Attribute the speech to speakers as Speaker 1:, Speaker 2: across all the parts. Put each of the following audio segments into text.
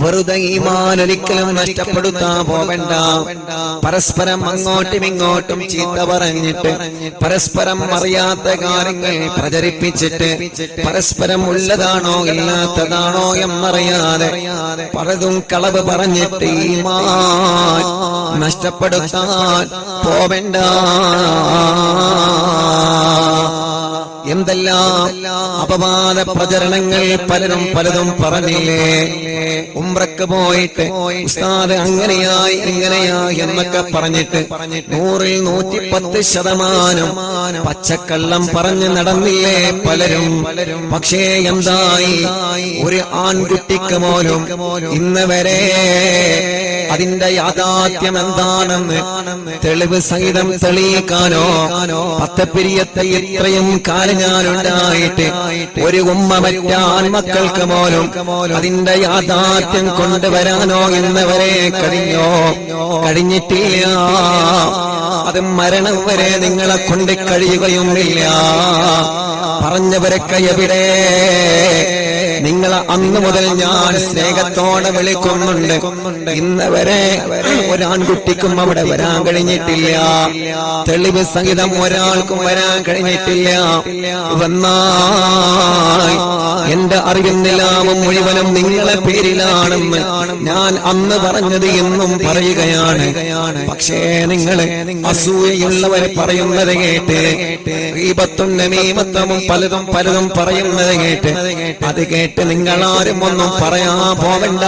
Speaker 1: വെറുതെ ഈമാൻ ഒരിക്കലും നഷ്ടപ്പെടുത്താൻ പോകണ്ട പരസ്പരം അങ്ങോട്ടും ഇങ്ങോട്ടും ചീത്ത പറഞ്ഞിട്ട് പരസ്പരം അറിയാത്ത കാര്യങ്ങൾ പ്രചരിപ്പിച്ചിട്ട് പരസ്പരം ഉള്ളതാണോ ഇല്ലാത്തതാണോ എന്നറിയാതെ പലതും കളവ് പറഞ്ഞിട്ട് ഈമാൻ നഷ്ടപ്പെടുത്താൻ പോവണ്ട. എന്തെല്ലാം അപവാദ പ്രചരണങ്ങൾ പലരും പലതും പറഞ്ഞില്ലേ? ഉംറക്ക് പോയിട്ട് ഉസ്താദ് അങ്ങനെയായി ഇങ്ങനെയായി എന്നൊക്കെ പറഞ്ഞിട്ട് നൂറിൽ നൂറ്റിപ്പത്ത് ശതമാനം പച്ചക്കള്ളം പറഞ്ഞു നടന്നില്ലേ പലരും? പക്ഷേ എന്തായി? ഒരു ആൺകുട്ടിക്ക് പോലും ഇന്ന് വരെ അതിന്റെ യാഥാർത്ഥ്യം എന്താണെന്ന് തെളിവ് സഹിതം തെളിയിക്കാനോ പത്തപ്പിരിയത്തെ ഇത്രയും കാലം ഞാനുണ്ടായിട്ട് ഒരു ഉമ്മ മറ്റ ആൺമക്കൾക്ക് പോലും അതിന്റെ യാഥാർത്ഥ്യം കൊണ്ടുവരാനോ എന്നവരെ വരെ കഴിഞ്ഞോ? കഴിഞ്ഞിട്ടില്ല. അത് മരണം വരെ നിങ്ങളെ കൊണ്ട് കഴിയുകയുമില്ല. പറഞ്ഞവരൊക്കെ എവിടെ? നിങ്ങളെ അന്ന് മുതൽ ഞാൻ സ്നേഹത്തോടെ വിളിക്കുന്നുണ്ട്. ഇന്ന് വരെ ഒരാൺകുട്ടിക്കും അവിടെ വരാൻ കഴിഞ്ഞിട്ടില്ല. തെളിവ് സംഗീതം ഒരാൾക്കും വരാൻ കഴിഞ്ഞിട്ടില്ല. വന്നാൽ എന്റെ അറിവിന്നിലാവും മുഴുവനും നിങ്ങളെ പേരിലാണെന്ന് ഞാൻ അന്ന് പറഞ്ഞത് എന്നും പറയുകയാണ്. പക്ഷേ നിങ്ങൾ അസൂയയുള്ളവരെ പറയുന്നത് കേട്ട് ദീപത്തും നമീമത്വവും പലതും പലതും പറയുന്നത് കേട്ട് അത് കേട്ട് നിങ്ങളാരും ഒന്നും പറയാൻ പോവണ്ട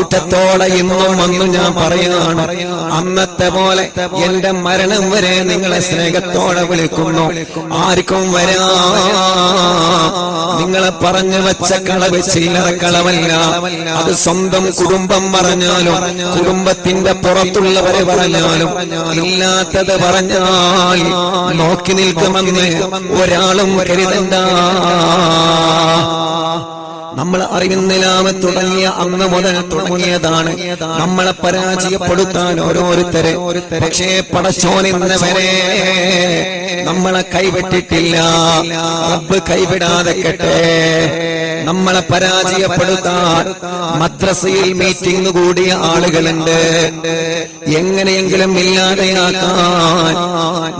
Speaker 1: ചങ്കൂറ്റത്തോടെ ഇന്നും വന്നു ഞാൻ പറയുകയാണ് അന്നത്തെ പോലെ എന്റെ മരണം വരെ നിങ്ങളെ സ്നേഹത്തോടെ വിളിക്കുന്നു. ആർക്കും വരാ. നിങ്ങളെ പറഞ്ഞു വെച്ച കളവ് ചില്ലറ കളവല്ല അത് സ്വന്തം കുടുംബം പറഞ്ഞാലും കുടുംബത്തിന്റെ പുറത്തുള്ളവരെ പറഞ്ഞാലും ഇല്ലാത്തത് പറഞ്ഞാൽ നോക്കി നിൽക്കുമെന്ന് ഒരാളും കരുതണ്ട. നമ്മൾ അറിവിന്നിലാമ തുടങ്ങിയ അന്ന് മുതൽ തുടങ്ങിയതാണ്. നമ്മളെ പരാജയപ്പെടുത്താൻ ഓരോരുത്തരെ. പക്ഷേ പടച്ചോനിന്ന് വരെ നമ്മളെ കൈവിട്ടിട്ടില്ല. റബ്ബ് കൈവിടാതെ കെട്ടെ. നമ്മളെ പരാജയപ്പെടുത്താൻ മദ്രസയിൽ മീറ്റിംഗ് കൂടിയ ആളുകളുണ്ട്. എങ്ങനെയെങ്കിലും ഇല്ലാതെയാക്കാൻ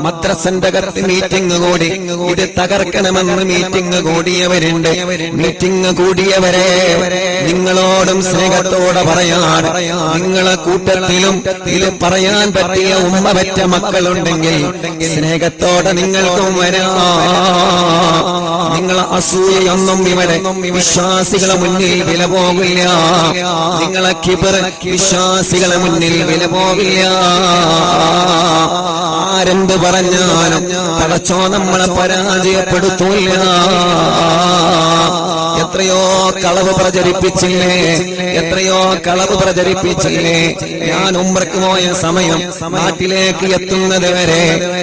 Speaker 1: മദ്രസന്റെ കത്ത് മീറ്റിംഗ് കൂടി. ഇത് തകർക്കണമെന്ന് മീറ്റിംഗ് കൂടിയവരുണ്ട്. മീറ്റിംഗ് കൂടിയവരെ നിങ്ങളോടും സ്നേഹത്തോടെ പറയാൻ നിങ്ങളെ കൂട്ടത്തിലും ഇത് പറയാൻ പറ്റിയ ഉമ്മ പറ്റ മക്കളുണ്ടെങ്കിൽ സ്നേഹത്തോടെ നിങ്ങൾക്കും വരാ. നിങ്ങളെ അസൂയൊന്നും ഇവിടെ വിശ്വാസികളെ മുന്നിൽ വില പോകില്ല. നിങ്ങളെ കിബർ വിശ്വാസികളെ മുന്നിൽ വില പോകില്ല. ആരെന്ത് പറഞ്ഞാലും തടച്ചോ നമ്മളെ പരാജയപ്പെടുത്തൂല്ല. എത്രയോ കളവ് പ്രചരിപ്പിച്ചില്ലേ? എത്രയോ കളവ് പ്രചരിപ്പിച്ചില്ലേ? ഞാൻ ഉമ്രക്ക് പോയ സമയം നാട്ടിലേക്ക് എത്തുന്നത് വരെ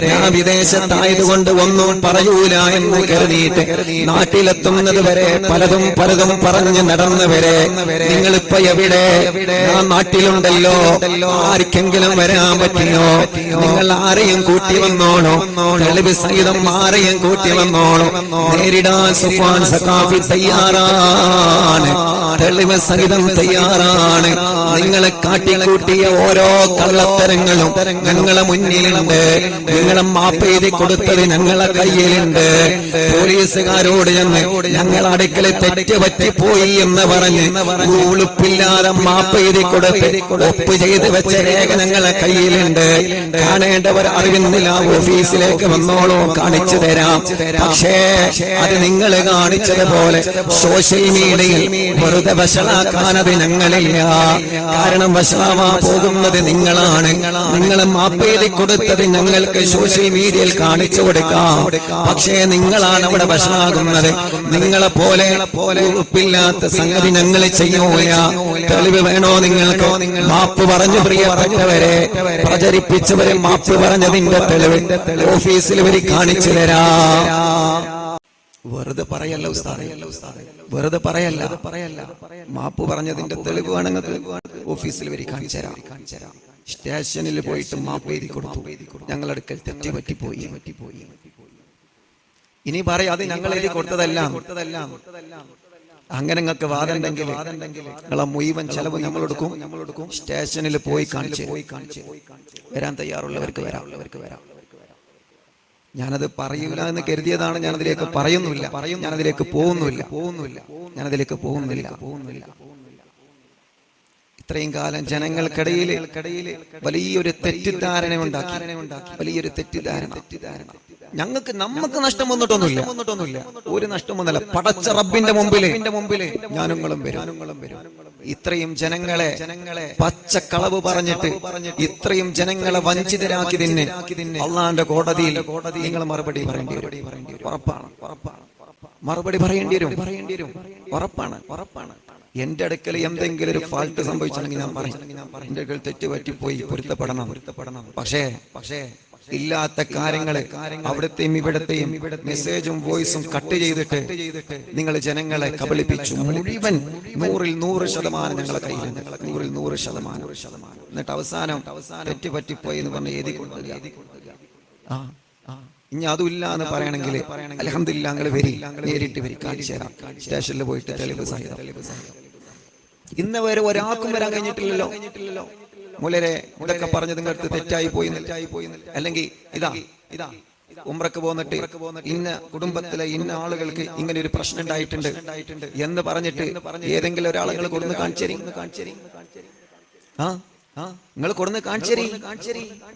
Speaker 1: ഞാൻ വിദേശത്തായതുകൊണ്ട് ഒന്നും പറയൂല എന്ന് കരുതിയിട്ട് നാട്ടിലെത്തുന്നത് വരെ പലതും പലതും പറഞ്ഞ് നടന്നവരെ നിങ്ങളിപ്പോ എവിടെ? ഞാൻ നാട്ടിലുണ്ടല്ലോ. ആർക്കെങ്കിലും വരാൻ പറ്റിയോ? നിങ്ങൾ ആരെയും കൂട്ടി വന്നോണോ? തെളിവ് സഹിതം ആരെയും കൂട്ടി വന്നോണോ? നേരിടാൻ സുഫാൻ സഖാഫി തയ്യാറാണ് തെളിവ് സഹിതം തയ്യാറാണ്. നിങ്ങളെ കാട്ടിക്കൂട്ടിയ ഓരോ കള്ളത്തരങ്ങളും ഞങ്ങളെ മുന്നിലുണ്ട്. നിങ്ങളെ മാപ്പ് എഴുതി കൊടുത്തത് ഞങ്ങളെ കയ്യിലുണ്ട്. പോലീസുകാരോട് ചെന്ന് ഞങ്ങൾ അടുക്കളെ തെറ്റ് പറ്റിപ്പോയി എന്ന് പറഞ്ഞ് ഉളുപ്പില്ലാതെ മാപ്പ് എഴുതി കൊടുത്ത് ഒപ്പ് ചെയ്ത് വെച്ച രേഖ ഞങ്ങളെ കയ്യിലുണ്ട്. കാണേണ്ടവർ അറിയുന്നില്ല. ഓഫീസിലേക്ക് വന്നോളോ കാണിച്ചു തരാം. പക്ഷേ അത് നിങ്ങൾ കാണിച്ചതുപോലെ സോഷ്യൽ മീഡിയയിൽ വെറുതെ വഷളാക്കാൻ ഞങ്ങളില്ല കാരണം വഷളാവാ പോകുന്നത് നിങ്ങളാണ്. നിങ്ങൾ മാപ്പ് കൊടുത്തത് ഞങ്ങൾക്ക് സോഷ്യൽ മീഡിയയിൽ കാണിച്ചു കൊടുക്കാം. പക്ഷേ നിങ്ങളാണ് അവിടെ വഷളാകുന്നത്. നിങ്ങളെ പോലെ ഉറപ്പില്ലാത്ത സംഗതി ഞങ്ങൾ ചെയ്യൂല തെളിവ് വേണോ നിങ്ങൾക്ക്? മാപ്പ് പറഞ്ഞു പ്രിയപ്പെട്ടവരെ പ്രചരിപ്പിച്ചവരെ മാപ്പ് പറഞ്ഞതിന്റെ തെളിവ് ഓഫീസിൽ വരി കാണിച്ചു തരാം. വെറുതെ പറയല്ല വെറുതെ പറയല്ല. പറയല്ല മാപ്പ് പറഞ്ഞതിന്റെ തെളിവ് ഓഫീസിൽ വരി കാണിച്ചു സ്റ്റേഷനിൽ പോയിട്ട് മാപ്പ് എഴുതി കൊടുത്തു. ഞങ്ങളടുക്കൽ തെറ്റി പറ്റിപ്പോയി. പറ്റിപ്പോയി ഇനി പറയാതെ ഞങ്ങൾ എഴുതി കൊടുത്തതല്ല. അങ്ങനെ നിങ്ങൾക്ക് വാദമുണ്ടെങ്കിൽ നിങ്ങളെ മുഴുവൻ ചെലവ് ഞങ്ങൾ എടുക്കും. സ്റ്റേഷനിൽ പോയി കാണിച്ച് വരാൻ തയ്യാറുള്ളവർക്ക് വരാറുള്ളവർക്ക് വരാം. ഞാനത് പറയൂല എന്ന് കരുതിയതാണ് ഞാനതിലേക്ക് പറയുന്നില്ല പറയും ഞാനതിലേക്ക് പോകുന്നില്ല പോകുന്നില്ല ഞാനതിലേക്ക് പോകുന്നില്ല പോകുന്നില്ല ഇത്രയും കാലം ജനങ്ങൾക്കിടയിൽ വലിയൊരു തെറ്റിദ്ധാരണ ഉണ്ടാക്കി. വലിയൊരു തെറ്റിദ്ധാരണ. തെറ്റിദ്ധാരണ ഞങ്ങൾക്ക് നമുക്ക് നഷ്ടം വന്നിട്ടൊന്നുമില്ല. വന്നിട്ടൊന്നുമില്ല ഒരു നഷ്ടം വന്നല്ല. പടച്ച റബ്ബിന്റെ മുമ്പിൽ മുമ്പിൽ ഞാനുങ്ങളും വരും. ഇത്രയും ജനങ്ങളെ ജനങ്ങളെ പച്ചക്കളവ് പറഞ്ഞിട്ട് ഇത്രയും ജനങ്ങളെ വഞ്ചിതരാക്കി തന്നെ അള്ളാന്റെ കോടതിയിൽ കോടതി നിങ്ങൾ മറുപടി പറയേണ്ടി വരും. ഉറപ്പാണ്. മറുപടി പറയേണ്ടി വരും. പറയേണ്ടി വരും. ഉറപ്പാണ്. ഉറപ്പാണ്. എന്റെ അടുക്കൽ എന്തെങ്കിലും ഒരു ഫാൾട്ട് സംഭവിച്ചിട്ടുണ്ടെങ്കിൽ ഞാൻ പറയും. എന്റെ അടുക്കൽ തെറ്റുപറ്റി പോയി പൊരുത്തപ്പെടണം. പൊരുത്തപ്പെടണം. പക്ഷേ പക്ഷേ ഇല്ലാത്ത കാര്യങ്ങളെ അവിടത്തെയും ഇവിടത്തെയും മെസ്സേജും വോയിസും കട്ട് ചെയ്തിട്ട് നിങ്ങൾ ജനങ്ങളെ കബളിപ്പിച്ചു. മുഴുവൻ നൂറിൽ നൂറ് ശതമാനം ഞങ്ങളെ കയ്യിൽ നൂറിൽ നൂറ് ശതമാനം. എന്നിട്ട് അവസാനം തെറ്റ് പറ്റിപ്പോയി എന്ന് പറഞ്ഞ് എഴുതി കൊണ്ടുവരിക. ആ ഇനി അതുമില്ല എന്ന് പറയണമെങ്കിൽ അലഹമില്ല ഞങ്ങൾ വരി. നേരിട്ട് വരി. കാണിച്ചു സ്റ്റേഷനിൽ പോയിട്ട് തെളിവ് സഹിതം. ഇന്ന് വരെ ഒരാൾക്കും വരാൻ കഴിഞ്ഞിട്ടില്ലല്ലോ. മുലരെ ഇതൊക്കെ പറഞ്ഞത് നിങ്ങൾക്ക് തെറ്റായി പോയി അല്ലെങ്കിൽ ഇതാ ഇതാ ഉമ്രക്ക് പോന്നിട്ട് ഇന്ന കുടുംബത്തിലെ ഇന്ന ആളുകൾക്ക് ഇങ്ങനെ ഒരു പ്രശ്നം ഉണ്ടായിട്ടുണ്ട് എന്ന് പറഞ്ഞിട്ട് ഏതെങ്കിലും ഒരാളുകൾ കൊടുന്ന് കാണിച്ചേരി. ആ നിങ്ങൾ കൊടുന്ന് കാണിച്ചേരി.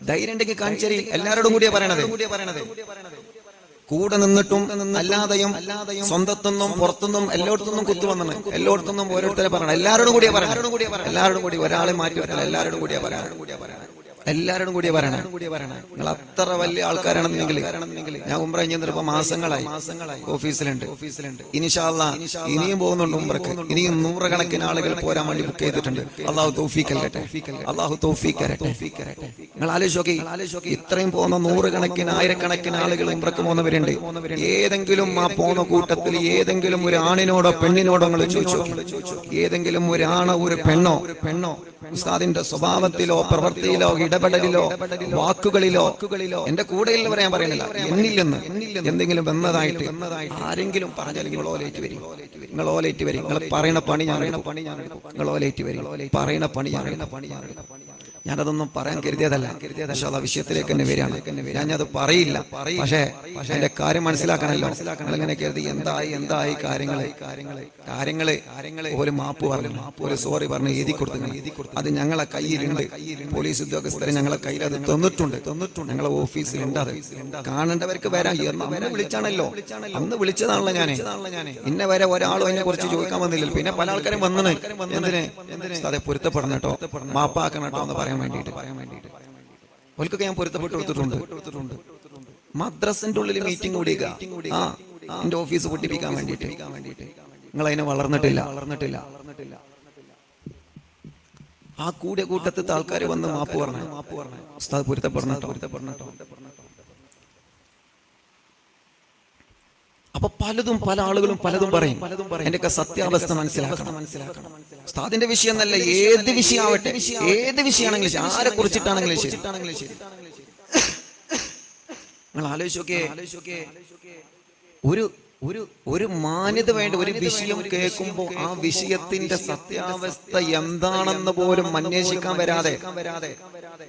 Speaker 1: ധൈര്യം ഉണ്ടെങ്കിൽ കാണിച്ചേരി. എല്ലാവരോടും കൂടിയാ പറയണത്. കൂടെ നിന്നിട്ടും അല്ലാതെയും സ്വന്തത്തുനിന്നും പുറത്തുനിന്നും എല്ലായിടത്തുനിന്നും കുത്തു വന്നു എല്ലായിടത്തുനിന്നും ഓരോരുത്തരെ പറയണം. എല്ലാവരോടും കൂടിയാ പറയണം. എല്ലാവരോടും കൂടി ഒരാളെ മാറ്റി വരണം എല്ലാവരോടും കൂടിയാ പറയണം. എല്ലാവരോടും കൂടിയാ പറയണം. നിങ്ങൾ അത്ര വലിയ ആൾക്കാരാണെന്നെങ്കിൽ ഞാൻ ഉംറ കഴിഞ്ഞിപ്പോ മാസങ്ങളായി മാസങ്ങളായി ഓഫീസിലുണ്ട്. ഓഫീസിലുണ്ട് ഇനിഷാല്ല ഇനിയും പോകുന്നുണ്ട് ഉംറക്ക്. ഇനിയും നൂറുകണക്കിന് ആളുകൾ പോരാൻ വേണ്ടി ബുക്ക് ചെയ്തിട്ടുണ്ട്. അള്ളാഹു തൗഫീഖ് അള്ളാഹു തൗഫീഖ് നിങ്ങൾ ആലോചിച്ചോക്കെ ഇത്രയും പോകുന്ന നൂറുകണക്കിന് ആയിരക്കണക്കിന് ആളുകൾ ഉംറക്ക് പോകുന്നവരുണ്ട്. ഏതെങ്കിലും ആ പോകുന്ന കൂട്ടത്തിൽ ഏതെങ്കിലും ഒരു ആണിനോടോ പെണ്ണിനോടോ നിങ്ങൾ ചോദിച്ചോ ഏതെങ്കിലും ഒരാണോ ഒരു പെണ്ണോ പെണ്ണോ ഉസ്താദിന്റെ സ്വഭാവത്തിലോ പ്രവൃത്തിയിലോ ഇടപെടലിലോ വാക്കുകളിലോ എന്റെ കൂടെയുള്ളവരെ ഞാൻ പറയുന്നില്ല. എന്നില്ലെന്ന് എന്തെങ്കിലും വന്നതായിട്ട് ആരെങ്കിലും പറഞ്ഞാൽ നിങ്ങൾ ഓലേറ്റ് വരും. നിങ്ങൾ ഓലേറ്റ് വരും. നിങ്ങൾ പറയുന്ന പണി ഞാൻ പണി ഞാൻ നിങ്ങൾ ഓലേറ്റ് വരും. പറയുന്ന പണി ഞാൻ പണി ഞാൻ ഞാനതൊന്നും പറയാൻ കരുതിയതല്ല. പക്ഷെ അത് ആ വിഷയത്തിലേക്ക് തന്നെ വരികയാണ്. ഞാനത് പറയില്ല. പക്ഷേ പക്ഷെ എന്റെ കാര്യം മനസ്സിലാക്കണല്ലോ അങ്ങനെ കരുതി എന്തായി എന്തായി കാര്യങ്ങൾ കാര്യങ്ങൾ. കാര്യങ്ങളെ കാര്യങ്ങൾ. ഒരു മാപ്പ് പറഞ്ഞു. ഒരു സോറി പറഞ്ഞു എഴുതി കൊടുത്തു അത് ഞങ്ങളെ കയ്യിലുണ്ട്. പോലീസ് ഉദ്യോഗസ്ഥരെ ഞങ്ങളെ കയ്യിൽ അത് തന്നിട്ടുണ്ട്. തന്നിട്ടുണ്ട്. ഞങ്ങളെ ഓഫീസിലുണ്ട് അത്. കാണേണ്ടവർക്ക് വരാം. എന്ന് വിളിച്ചാണല്ലോ. അന്ന് വിളിച്ചതാണല്ലോ ഞാൻ ഇന്ന വരെ ഒരാളും അതിനെ കുറിച്ച് ചോദിക്കാൻ വന്നില്ല പിന്നെ പല ആൾക്കാരും വന്നത് എന്തിന്? അതെ പൊരുത്തപ്പെടണം കേട്ടോ. മാപ്പാക്കണം കേട്ടോ എന്ന് വേണ്ടിയിട്ട് പറയാൻ വേണ്ടിയിട്ട്. ഓൽക്കൊക്കെ ഞാൻ പൊരുത്തപ്പെട്ട് കൊടുത്തിട്ടുണ്ട്. മദ്രസിന്റെ ഉള്ളിൽ മീറ്റിംഗ് കൂടിയ ആ എന്റെ ഓഫീസ് പൊട്ടിപ്പിക്കാൻ വേണ്ടിയിട്ട്. നിങ്ങൾ അതിനെ വളർന്നിട്ടില്ല. വളർന്നിട്ടില്ല ആ കൂടിയ കൂട്ടത്തിൽ ആൾക്കാർ വന്ന് മാപ്പ് പറഞ്ഞു. മാപ്പ് പറഞ്ഞു ഉസ്താദ് പൊരുത്തപ്പെടണം അപ്പൊ പലതും പല ആളുകളും പലതും പറയും. എന്റെയൊക്കെ സത്യാവസ്ഥ മനസ്സിലാക്കണം. മനസ്സിലാക്കണം. ഉസ്താദിന്റെ വിഷയം എന്നല്ല ഏത് വിഷയമാവട്ടെ? ഏത് വിഷയമാണെങ്കിലും ശരി, ആരെ കുറിച്ചിട്ടാണെങ്കിലും ശരി. നിങ്ങൾ ആലോചിച്ചോക്കെ ഒരു ഒരു ഒരു മാന്യത വേണ്ട ഒരു വിഷയം കേൾക്കുമ്പോൾ ആ വിഷയത്തിന്റെ സത്യാവസ്ഥ എന്താണെന്ന് പോലും അന്വേഷിക്കാൻ വരാതെ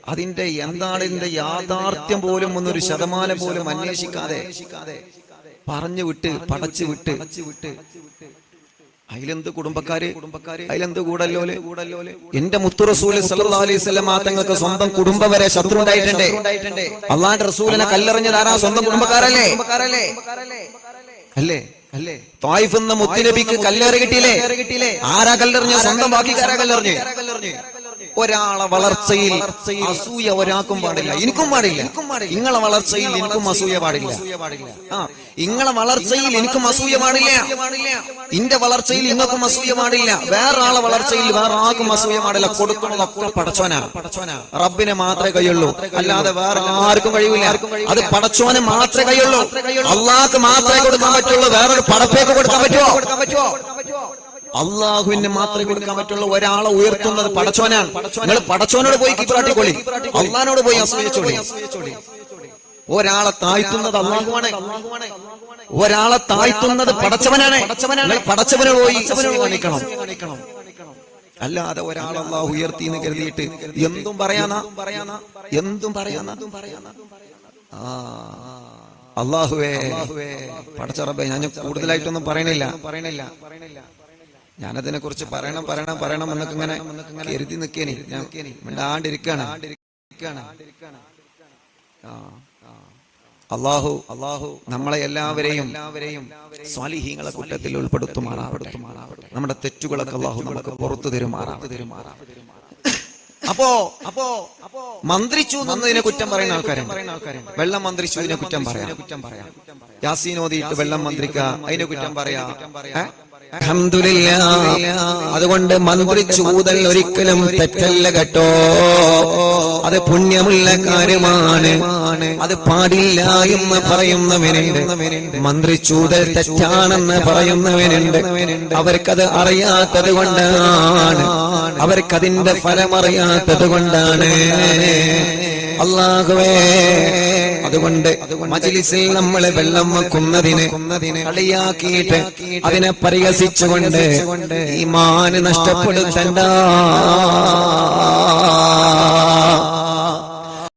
Speaker 1: അതിന്റെ എന്താണ് ഇതിന്റെ യാഥാർത്ഥ്യം പോലും ഒന്നൊരു ശതമാനം പോലും അന്വേഷിക്കാതെ പറഞ്ഞു വിട്ട് പടച്ചു വിട്ട്. അതിലെന്ത് കുടുംബക്കാര്? കുടുംബക്കാര്? അതിലെന്ത് കൂടല്ലോലെ കൂടല്ലോലെ എന്റെ മുത്തു റസൂൽ സല്ലല്ലാഹു അലൈഹി വസല്ലം തങ്ങൾക്ക് സ്വന്തം കുടുംബം വരെ ശത്രു ഉണ്ടായിട്ടുണ്ട് അള്ളാന്റെ റസൂലിനെ കല്ലെറിഞ്ഞത് ആരാ? സ്വന്തം കുടുംബക്കാരല്ലേ? അല്ലേ? അല്ലേ? തായിഫ് എന്ന മുത്തുനബിക്ക് കല്ലേറ് കിട്ടിയില്ലേ ആരാ കല്ലെറിഞ്ഞ സ്വന്തം ബാക്കിക്കാരാ കല്ലെറിഞ്ഞ് ഒരാളെ വളർച്ചയിൽ അസൂയ ഒരാൾക്കും പാടില്ല. എനിക്കും പാടില്ല. ഇങ്ങളെ വളർച്ചയിൽ എനിക്കും അസൂയ പാടില്ല. ആ വളർച്ചയിൽ എനിക്കും അസൂയ പാടില്ല. ഇന്റെ വളർച്ചയിൽ ഇങ്ങൾക്കും അസൂയ പാടില്ല. വേറൊരാളെ വളർച്ചയിൽ വേറെ ആൾക്കും അസൂയ പാടില്ല. കൊടുക്കണതൊക്കെ പടച്ചോനാ. റബ്ബിനെ മാത്രമേ കഴിയുള്ളൂ. അല്ലാതെ വേറെ ആർക്കും കഴിയില്ല അത് പടച്ചോന് മാത്രമേ കഴിയുള്ളൂ. അള്ളാഹ്ക്ക് മാത്രമേ കൊടുക്കാൻ പറ്റുള്ളൂ. വേറൊരു പടപ്പേക്ക് കൊടുക്കാൻ പറ്റുമോ? അള്ളാഹുവിന് മാത്രമേ കൊടുക്കാൻ പറ്റുള്ള. ഒരാളെ ഉയർത്തുന്നത് പടച്ചോനാണ്. നിങ്ങൾ പടച്ചോനോട് പോയി കിപ്പാട്ടിക്കൊള്ളി അള്ളഹാനോട് പോയി അസൂയച്ചോളി ഒരാളെ താഴ്ത്തുന്നത് അള്ളാഹുവാണ്. ഒരാളെ താഴ്ത്തുന്നത് പടച്ചവനാണ്. പടച്ചവനെ പോയി കാണിക്കണം. അല്ലാതെ ഒരാൾ അള്ളാഹു ഉയർത്തി എന്ന് കരുതിയിട്ട് എന്തും പറയാനാ? പറയാനാ എന്തും പറയാനാ? ആ അള്ളാഹുവേ പടച്ചറബേ ഞാൻ കൂടുതലായിട്ടൊന്നും പറയണില്ല. പറയണില്ല ഞാനതിനെ കുറിച്ച് പറയണം പറയണം പറയണം എന്നൊക്കെ ഇങ്ങനെ കരുതി നിൽക്കേനി ഞാൻ മിണ്ടാണ്ടിരിക്കാണ്. അള്ളാഹു അള്ളാഹു നമ്മളെ എല്ലാവരെയും സ്വാലിഹീങ്ങളെ കൂട്ടത്തിൽ ഉൾപ്പെടുത്തുമാറാവട്ടെ. നമ്മുടെ തെറ്റുകളൊക്കെ അള്ളാഹു നമുക്ക് പുറത്തു തരുമാറാവട്ടെ. അപ്പോ അപ്പോ അപ്പോ മന്ത്രിച്ചു എന്നതിനെ കുറ്റം പറയുന്ന ആൾക്കാരും വെള്ളം മന്ത്രിച്ചു കുറ്റം പറയാം കുറ്റം പറയാം. യാസീൻ ഓതിയിട്ട് വെള്ളം മന്ത്രിക്ക അതിനെ കുറ്റം പറയാ. അതുകൊണ്ട് മന്ത്രിച്ചൂതൽ ഒരിക്കലും തെറ്റല്ല കേട്ടോ. അത് പുണ്യമുള്ള കാര്യമാണ്. അത് പാടില്ല എന്ന് പറയുന്നവനുണ്ട് മന്ത്രിച്ചൂതൽ തെറ്റാണെന്ന് പറയുന്നവനുണ്ട് അവർക്കത് അറിയാത്തത് കൊണ്ടാണ്. അവർക്കതിന്റെ ഫലം അറിയാത്തത് കൊണ്ടാണ്. അള്ളാഹുവേ അതുകൊണ്ട് മജിലിസിൽ നമ്മൾ വെള്ളം വെക്കുന്നതിന് കളിയാക്കിയിട്ട് അതിനെ പരിഹസിച്ചുകൊണ്ട് ഈ മാന് നഷ്ടപ്പെടുത്തണ്ട.